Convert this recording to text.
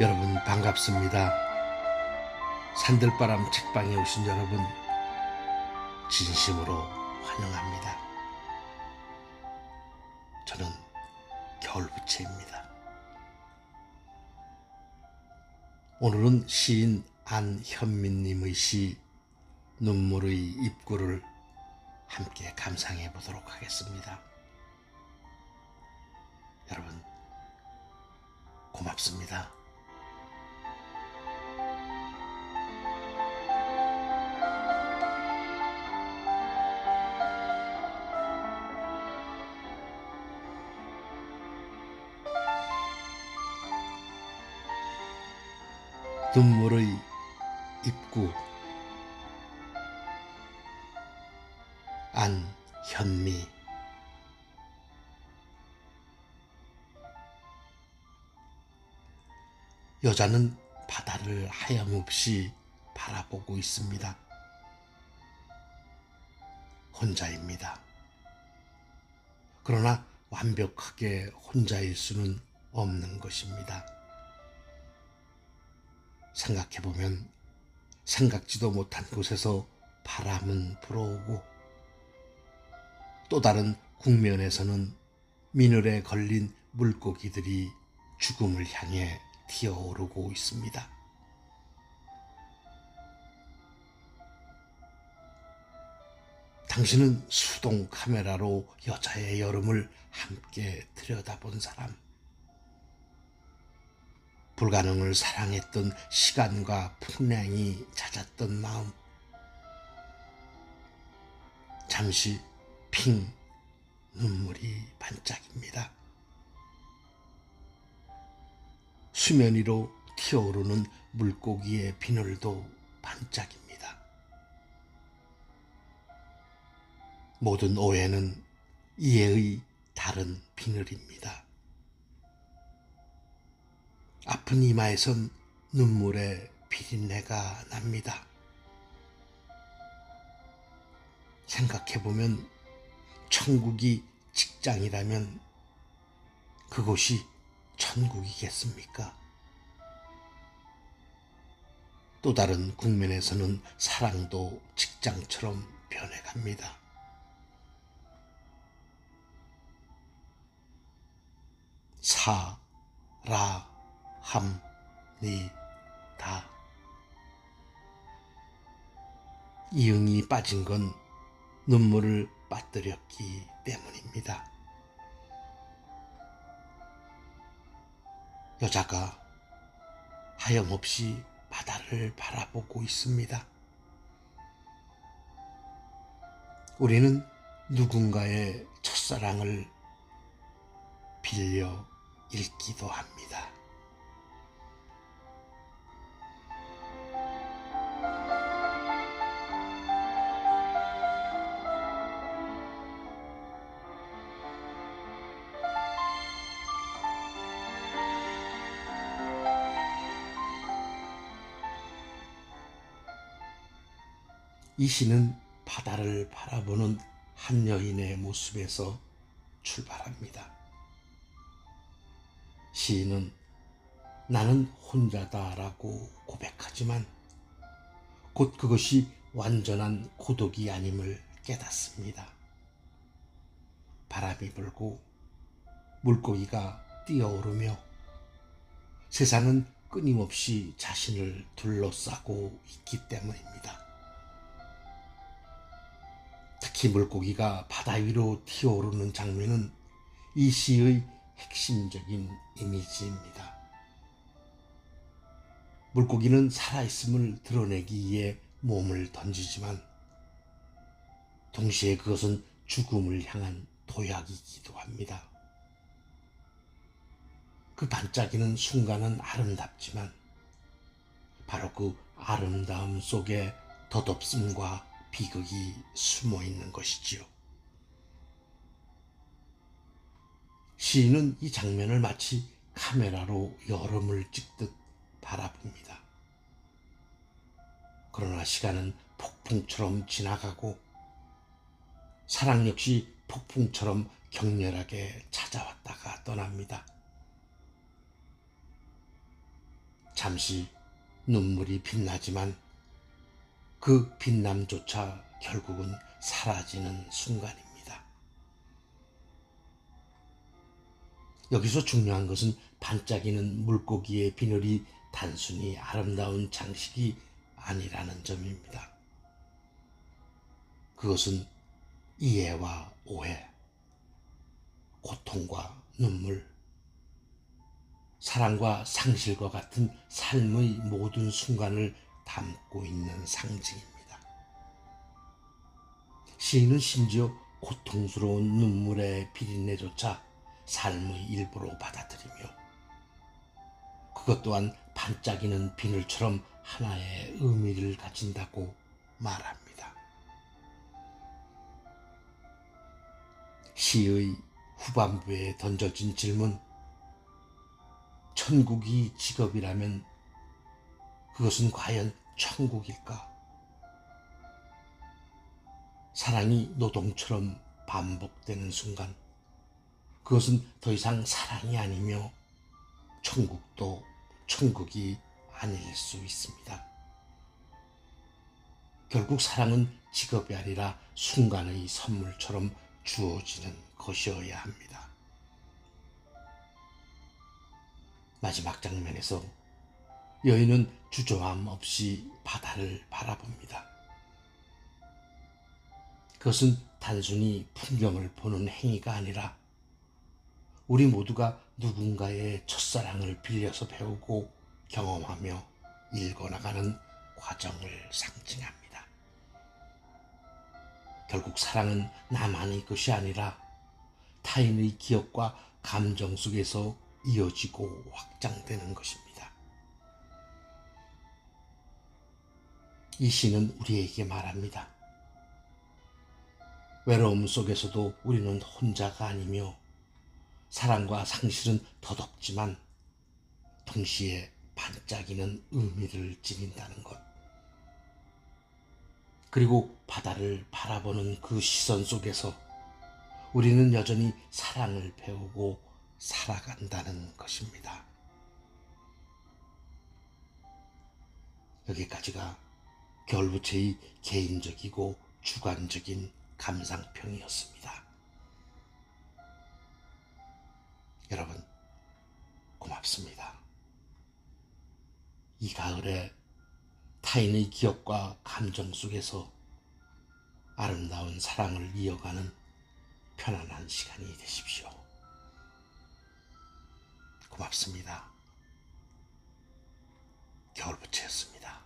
여러분 반갑습니다. 산들바람 책방에 오신 여러분 진심으로 환영합니다. 저는 겨울부채입니다. 오늘은 시인 안현민님의 시 눈물의 입구를 함께 감상해 보도록 하겠습니다. 여러분 고맙습니다. 눈물의 입구 안현미 여자는 바다를 하염없이 바라보고 있습니다. 혼자입니다. 그러나 완벽하게 혼자일 수는 없는 것입니다. 생각해보면 생각지도 못한 곳에서 바람은 불어오고 또 다른 국면에서는 미늘에 걸린 물고기들이 죽음을 향해 튀어오르고 있습니다. 당신은 수동 카메라로 여자의 여름을 함께 들여다본 사람. 불가능을 사랑했던 시간과 풍량이 잦았던 마음. 잠시 핑 눈물이 반짝입니다. 수면 위로 튀어오르는 물고기의 비늘도 반짝입니다. 모든 오해는 이해의 다른 비늘입니다. 아픈 이마에선 눈물의 비린내가 납니다. 생각해보면 천국이 직장이라면 그곳이 천국이겠습니까? 또 다른 국면에서는 사랑도 직장처럼 변해갑니다. 사, 라, 함, 니, 다. 이응이 빠진 건 눈물을 빠뜨렸기 때문입니다. 여자가 하염없이 바다를 바라보고 있습니다. 우리는 누군가의 첫사랑을 빌려 읽기도 합니다. 이 시는 바다를 바라보는 한 여인의 모습에서 출발합니다. 시인은 나는 혼자다라고 고백하지만 곧 그것이 완전한 고독이 아님을 깨닫습니다. 바람이 불고 물고기가 뛰어오르며 세상은 끊임없이 자신을 둘러싸고 있기 때문입니다. 특히 물고기가 바다 위로 튀어오르는 장면은 이 시의 핵심적인 이미지입니다. 물고기는 살아있음을 드러내기 위해 몸을 던지지만 동시에 그것은 죽음을 향한 도약이기도 합니다. 그 반짝이는 순간은 아름답지만 바로 그 아름다움 속에 덧없음과 비극이 숨어 있는 것이지요. 시인은 이 장면을 마치 카메라로 여름을 찍듯 바라봅니다. 그러나 시간은 폭풍처럼 지나가고 사랑 역시 폭풍처럼 격렬하게 찾아왔다가 떠납니다. 잠시 눈물이 빛나지만 그 빛남조차 결국은 사라지는 순간입니다. 여기서 중요한 것은 반짝이는 물고기의 비늘이 단순히 아름다운 장식이 아니라는 점입니다. 그것은 이해와 오해, 고통과 눈물, 사랑과 상실과 같은 삶의 모든 순간을 담고 있는 상징입니다. 시인은 심지어 고통스러운 눈물의 비린내조차 삶의 일부로 받아들이며 그것 또한 반짝이는 비늘처럼 하나의 의미를 가진다고 말합니다. 시의 후반부에 던져진 질문, 천국이 직업이라면 그것은 과연 천국일까? 사랑이 노동처럼 반복되는 순간, 그것은 더 이상 사랑이 아니며 천국도 천국이 아닐 수 있습니다. 결국 사랑은 직업이 아니라 순간의 선물처럼 주어지는 것이어야 합니다. 마지막 장면에서 여인은 주저함 없이 바다를 바라봅니다. 그것은 단순히 풍경을 보는 행위가 아니라 우리 모두가 누군가의 첫사랑을 빌려서 배우고 경험하며 읽어나가는 과정을 상징합니다. 결국 사랑은 나만의 것이 아니라 타인의 기억과 감정 속에서 이어지고 확장되는 것입니다. 이 시는 우리에게 말합니다. 외로움 속에서도 우리는 혼자가 아니며 사랑과 상실은 더덥지만 동시에 반짝이는 의미를 지닌다는 것. 그리고 바다를 바라보는 그 시선 속에서 우리는 여전히 사랑을 배우고 살아간다는 것입니다. 여기까지가 결부체의 개인적이고 주관적인 감상평이었습니다. 여러분, 고맙습니다. 이 가을에 타인의 기억과 감정 속에서 아름다운 사랑을 이어가는 편안한 시간이 되십시오. 고맙습니다. 겨울부채였습니다.